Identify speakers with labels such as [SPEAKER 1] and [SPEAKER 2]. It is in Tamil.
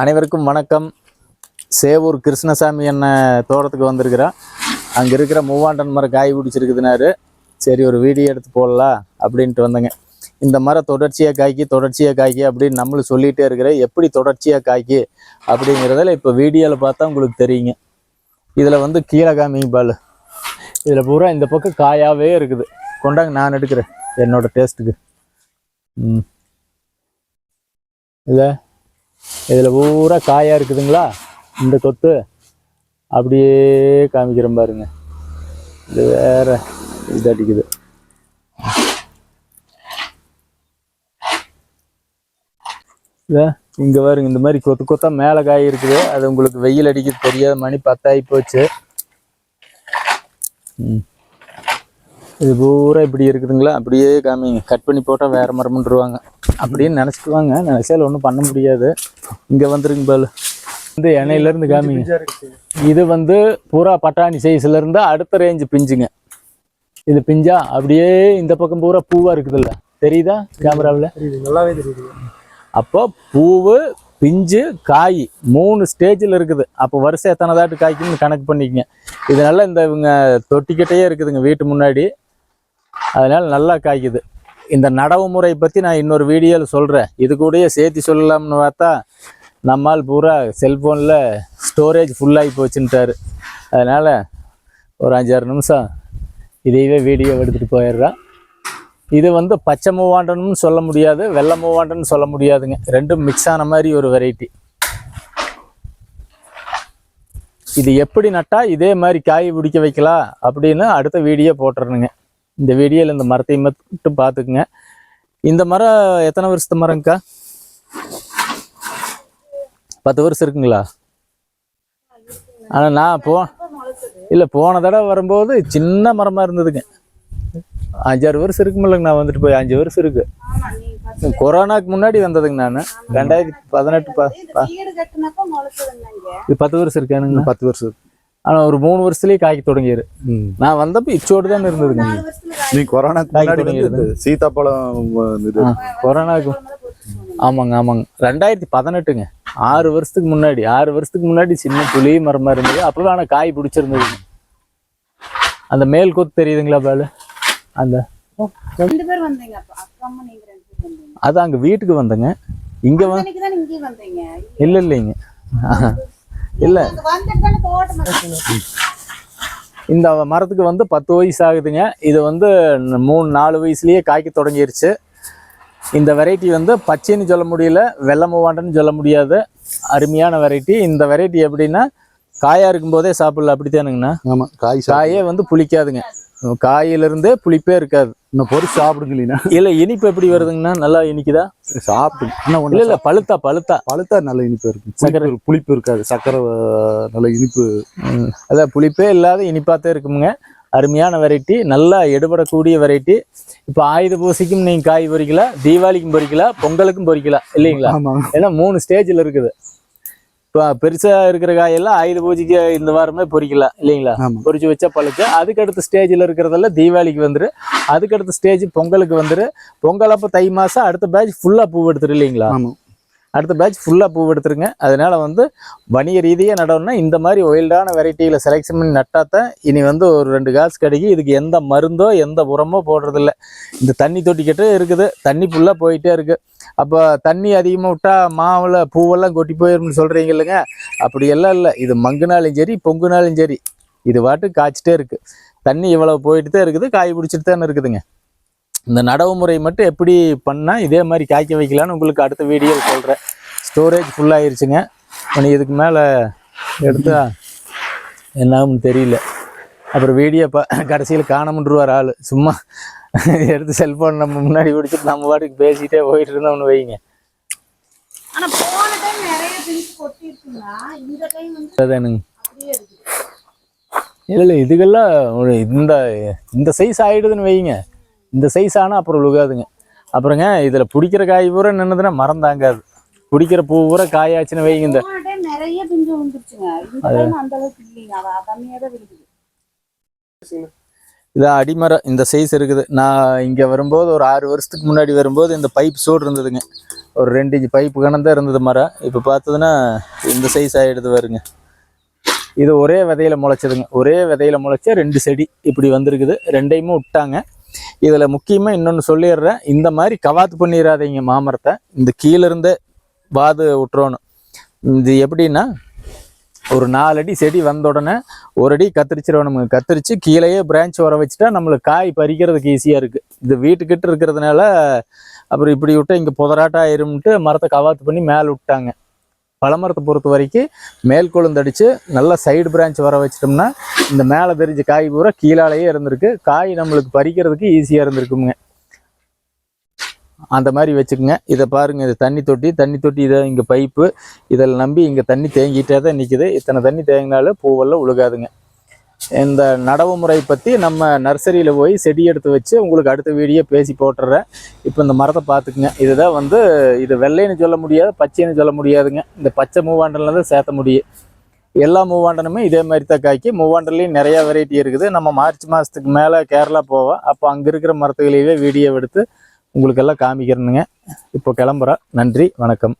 [SPEAKER 1] அனைவருக்கும் வணக்கம். சேவூர் கிருஷ்ணசாமி என்ன தோட்டத்துக்கு வந்திருக்கிறோம் அங்கே இருக்கிற மூவாண்டன் மரம் காய் பிடிச்சிருக்குதுனாரு சரி ஒரு வீடியோ எடுத்து போடலாம் அப்படின்ட்டு வந்தேங்க. இந்த மரம் தொடர்ச்சியாக காய்க்கி தொடர்ச்சியாக காய்க்கி அப்படின்னு நம்மளும் சொல்லிகிட்டே இருக்கிறேன் எப்படி தொடர்ச்சியாக காய்க்கி அப்படிங்கிறதில் இப்போ வீடியோவில் பார்த்தா உங்களுக்கு தெரியுங்க. இதில் வந்து கீழே காமிங்க பால். இதில் பூரா இந்த பக்கம் காயாகவே இருக்குது. கொண்டாங்க நான் எடுக்கிறேன். என்னோட டேஸ்ட்டுக்கு ம். இல்லை இதில் பூரா காயாக இருக்குதுங்களா? இந்த கொத்து அப்படியே காமிக்கிறேன் பாருங்க. இது வேற இது அடிக்குது. இங்கே பாருங்க இந்த மாதிரி கொத்து கொத்தா மேலே காய் இருக்குது. அது உங்களுக்கு வெயில் அடிக்கிறது தெரியாத மணி பத்தாகி போச்சு. ம். இது பூரா இப்படி இருக்குதுங்களா? அப்படியே காமிங்க கட் பண்ணி போட்டால் வேற மரம்ன்றுவாங்க. அப்படின்னு நினச்சிக்குவாங்க. நினச்சால ஒன்றும் பண்ண முடியாது. இங்கே வந்துருங்க பால். வந்து இணையிலேருந்து காமிங்க இது வந்து பூரா பட்டாணி சைஸ்ல இருந்து அடுத்த ரேஞ்சு பிஞ்சுங்க. இது பிஞ்சா? அப்படியே இந்த பக்கம் பூரா பூவாக இருக்குதுல்ல. தெரியுதா கேமராவில்?
[SPEAKER 2] நல்லாவே தெரியுது.
[SPEAKER 1] அப்போ பூவு பிஞ்சு காய் மூணு ஸ்டேஜில் இருக்குது. அப்போ வருஷம் எத்தனை தாட்டு காய்க்குன்னு கணக்கு பண்ணிக்கங்க. இது நல்லா இந்த இவங்க தொட்டிக்கிட்டே இருக்குதுங்க வீட்டு முன்னாடி. அதனால் நல்லா காய்க்குது. இந்த நடவு முறை பற்றி நான் இன்னொரு வீடியோவில் சொல்கிறேன் இது கூடயே சேர்த்து சொல்லலாம்னு பார்த்தா நம்மால் பூரா செல்ஃபோனில் ஸ்டோரேஜ் ஃபுல்லாகி போச்சுன்ட்டாரு. அதனால் ஒரு அஞ்சாறு நிமிஷம் இதையவே வீடியோ எடுத்துகிட்டு போயிடுறேன். இது வந்து பச்சை மூவாண்டன்னு சொல்ல முடியாது வெள்ளை மூவாண்டன்னு சொல்ல முடியாதுங்க. ரெண்டும் மிக்ஸ் ஆன மாதிரி ஒரு வெரைட்டி இது எப்படி நட்டால் இதே மாதிரி காய் பிடிக்க வைக்கலாம் அப்படின்னு அடுத்த வீடியோ போட்டுறணுங்க இந்த வீடியோவில் இந்த மரத்தை மட்டும் பார்த்துக்குங்க. இந்த மரம் எத்தனை வருஷத்து மரங்க்கா பத்து வருஷம் இருக்குங்களா? ஆனால் நான் போ இல்லை போன தடவை வரும்போது சின்ன மரமாக இருந்ததுங்க. அஞ்சாறு வருஷம் இருக்குமில்லங்க நான் வந்துட்டு போய் அஞ்சு வருஷம் இருக்கு. கொரோனாக்கு முன்னாடி வந்ததுங்க நான். ரெண்டாயிரத்தி பதினெட்டு இது பத்து வருஷம் இருக்கானுங்க.
[SPEAKER 2] பத்து வருஷம்
[SPEAKER 1] ஆனால் ஒரு மூணு வருஷத்துலேயே காய்க்க தொடங்கிடு நான் வந்தப்போ இச்சோடு தான் இருந்ததுங்க
[SPEAKER 2] நீ. கொரோனாக்கு முன்னாடி சீதாப்பழம்
[SPEAKER 1] கொரோனாக்கு ஆமாங்க ஆமாங்க. ரெண்டாயிரத்தி பதினெட்டுங்க. ஆறு வருஷத்துக்கு முன்னாடி. ஆறு வருஷத்துக்கு முன்னாடி சின்ன புளி மரமாக இருந்தது. அப்போவே ஆனால் காய் பிடிச்சிருந்ததுங்க அந்த மேல் கொத்து தெரியுதுங்களா பாலு? அந்த அது அங்கே வீட்டுக்கு வந்தேங்க. இங்கே வந்து
[SPEAKER 3] அன்னைக்கு தான் இங்கே வந்தீங்க?
[SPEAKER 1] இல்லை இல்லைங்க. இல்லை. இந்த மரத்துக்கு வந்து பத்து வயசு ஆகுதுங்க. இது வந்து மூணு நாலு வயசுலயே காய்க்க தொடங்கிருச்சு. இந்த வெரைட்டி வந்து பச்சைன்னு சொல்ல முடியல வெள்ளை மூவாண்டன்னு சொல்ல முடியாது. அருமையான வெரைட்டி இந்த வெரைட்டி எப்படின்னா காயா இருக்கும்போதே சாப்பிடல அப்படித்தானுங்கண்ணா?
[SPEAKER 2] ஆமா காய்
[SPEAKER 1] காயே வந்து புளிக்காதுங்க. காயிலிருந்தே புளிப்பே இருக்காது.
[SPEAKER 2] இன்னும் பொறிச்சு சாப்பிடுங்க இல்லைன்னா.
[SPEAKER 1] இல்ல இனிப்பு எப்படி வருதுங்கண்ணா? நல்லா இனிக்குதா?
[SPEAKER 2] சாப்பிடு. இன்னும்
[SPEAKER 1] இல்ல பழுத்தா பழுத்தா?
[SPEAKER 2] பழுத்தா நல்ல இனிப்பு இருக்கும். புளிப்பு புளிப்பு இருக்காது. சக்கரை நல்ல இனிப்பு.
[SPEAKER 1] அதான் புளிப்பே இல்லாத இனிப்பாத்தே இருக்குமுங்க. அருமையான வெரைட்டி நல்லா எடுபடக்கூடிய வெரைட்டி இப்போ ஆயுத பூசைக்கும் நீங்கள் காய் பொறிக்கலாம் தீபாவளிக்கும் பொறிக்கலாம் பொங்கலுக்கும் பொறிக்கலாம் இல்லைங்களா? ஏன்னா மூணு ஸ்டேஜில் இருக்குது. இப்போ பெருசாக இருக்கிற காயெல்லாம் ஆயுத பூஜைக்கு இந்த வாரமே பொறிக்கலாம் இல்லைங்களா? பொறிச்சு வச்சா பழுச்சு அதுக்கு அடுத்த ஸ்டேஜில் இருக்கிறதெல்லாம் தீபாவளிக்கு வந்துரு. அதுக்கு அடுத்த ஸ்டேஜ் பொங்கலுக்கு வந்துரு. பொங்கல் அப்போ தை மாதம் அடுத்த பேட்ச் ஃபுல்லாக பூ எடுத்துரு இல்லைங்களா?
[SPEAKER 2] ஆமா.
[SPEAKER 1] அடுத்த பேட்ச் ஃபுல்லாக பூ எடுத்துருங்க. அதனால் வந்து வணிக ரீதியாக நடணும்னா இந்த மாதிரி ஒயில்டான வெரைட்டியில் செலெக்ஷன் பண்ணி நட்டாதான் இனி வந்து ஒரு ரெண்டு காசு கிடைக்கி இதுக்கு எந்த மருந்தோ எந்த உரமோ போடுறதில்ல. இந்த தண்ணி தொட்டிக்கிட்டே இருக்குது. தண்ணி ஃபுல்லாக போயிட்டே இருக்குது அப்போ தண்ணி அதிகமாக விட்டால் மாவில் பூவெல்லாம் கொட்டி போயிரும்னு சொல்கிறீங்க இல்லைங்க? அப்படி எல்லாம் இல்லை. இது மங்குனாலும் சரி பொங்குனாலும் சரி. இது பாட்டு காய்ச்சிட்டே இருக்குது தண்ணி இவ்வளோ போயிட்டு தான் இருக்குது. காய் பிடிச்சிட்டு தானே இருக்குதுங்க. இந்த நடவு முறை மட்டும் எப்படி பண்ணால் இதே மாதிரி காய்க்க வைக்கலான்னு உங்களுக்கு அடுத்த வீடியோ சொல்கிறேன் ஸ்டோரேஜ் ஃபுல்லாகிருச்சுங்க இனி இதுக்கு மேலே எடுத்தா என்னாகும்னு தெரியல. அப்புறம் வீடியோ ப கடைசியில் காணமுன்றுவார் ஆள். சும்மா எடுத்து செல்ஃபோன் நம்ம முன்னாடி பிடிச்சிட்டு நம்ம பாட்டுக்கு பேசிகிட்டே போயிட்டு இருந்தோம்னு வைங்க அதானுங்க. இல்லை இல்லை இதுக்கெல்லாம் இந்த இந்த சைஸ் ஆகிடுதுன்னு வைங்க. இந்த சைஸ் ஆனால் அப்புறம் உழுகாதுங்க. அப்புறங்க இதில் பிடிக்கிற காய் பூரா நின்றுதுன்னா மரம் தாங்காது பிடிக்கிற பூ பூரா காயாச்சுன்னு வைங்க இந்த
[SPEAKER 3] நிறைய பிஞ்சு வந்துருச்சுங்க அந்த அளவுக்கு இல்லைங்க. அவ கம்மியா தான் இருக்குது
[SPEAKER 1] இது அடிமரம் இந்த சைஸ் இருக்குது. நான் இங்கே வரும்போது ஒரு ஆறு வருஷத்துக்கு முன்னாடி வரும்போது இந்த பைப் சோடு இருந்ததுங்க. ஒரு ரெண்டு இன்ச்சு பைப்பு கணம் இருந்தது மரம். இப்போ பார்த்ததுன்னா இந்த சைஸ் ஆகிடுது வருங்க இது ஒரே விதையில முளைச்சதுங்க. ஒரே விதையில முளைச்ச ரெண்டு செடி இப்படி வந்திருக்குது. ரெண்டையுமே விட்டாங்க. இதில் முக்கியமாக இன்னொன்று சொல்லிடுறேன். இந்த மாதிரி கவாத்து பண்ணிடாதீங்க மாமரத்தை. இந்த கீழே இருந்தே வாது விட்டுறணும் இது எப்படின்னா ஒரு நாலு அடி செடி வந்த உடனே ஒரு அடி கத்திரிச்சிடணுங்க கத்திரிச்சு கீழேயே பிரான்ச் வர வச்சுட்டா நம்மளுக்கு காய் பறிக்கிறதுக்கு ஈஸியாக இருக்குது இது வீட்டுக்கிட்ட இருக்கிறதுனால அப்புறம் இப்படி விட்டு இங்கே புதராட்டம் ஆயிரும்ட்டு மரத்தை கவாத்து பண்ணி மேலே விட்டாங்க. பழமரத்தை பொறுத்த வரைக்கும் மேல் கொழுந்தடிச்சு நல்லா சைடு பிரான்ச் வர வச்சிட்டோம்னா இந்த மேலே தெரிஞ்ச காய் பூரா கீழாலேயே இருந்திருக்கு. காய் நம்மளுக்கு பறிக்கிறதுக்கு ஈஸியாக இருந்திருக்குங்க. அந்த மாதிரி வச்சுக்கோங்க. இதை பாருங்க இது தண்ணி தொட்டி. தண்ணி தொட்டி இதை இங்கே பைப்பு இதில் நம்பி இங்கே தண்ணி தேங்கிட்டே தான் நிற்கிது இத்தனை தண்ணி தேங்கினாலும் பூவெல்லாம் உழுகாதுங்க. இந்த நடவு முறை பற்றி நம்ம நர்சரியில் போய் செடி எடுத்து வச்சு உங்களுக்கு அடுத்த வீடியோ பேசி போட்டுறேன். இப்போ இந்த மரத்தை பார்த்துக்குங்க. இதுதான் வந்து இது வெள்ளைன்னு சொல்ல முடியாது பச்சைன்னு சொல்ல முடியாதுங்க. இந்த பச்சை மூவாண்டனில் தான் சேர்த்த முடியும் எல்லா மூவாண்டனுமே இதே மாதிரி தான் காய்க்கு. மூவாண்டன்லேயும் நிறையா வெரைட்டி இருக்குது. நம்ம மார்ச் மாதத்துக்கு மேலே கேரளா போவோம் அப்போ அங்கே இருக்கிற மரத்துகளையே வீடியோ எடுத்து உங்களுக்கெல்லாம் காமிக்கிறேனுங்க. இப்போ கிளம்புறேன். நன்றி வணக்கம்.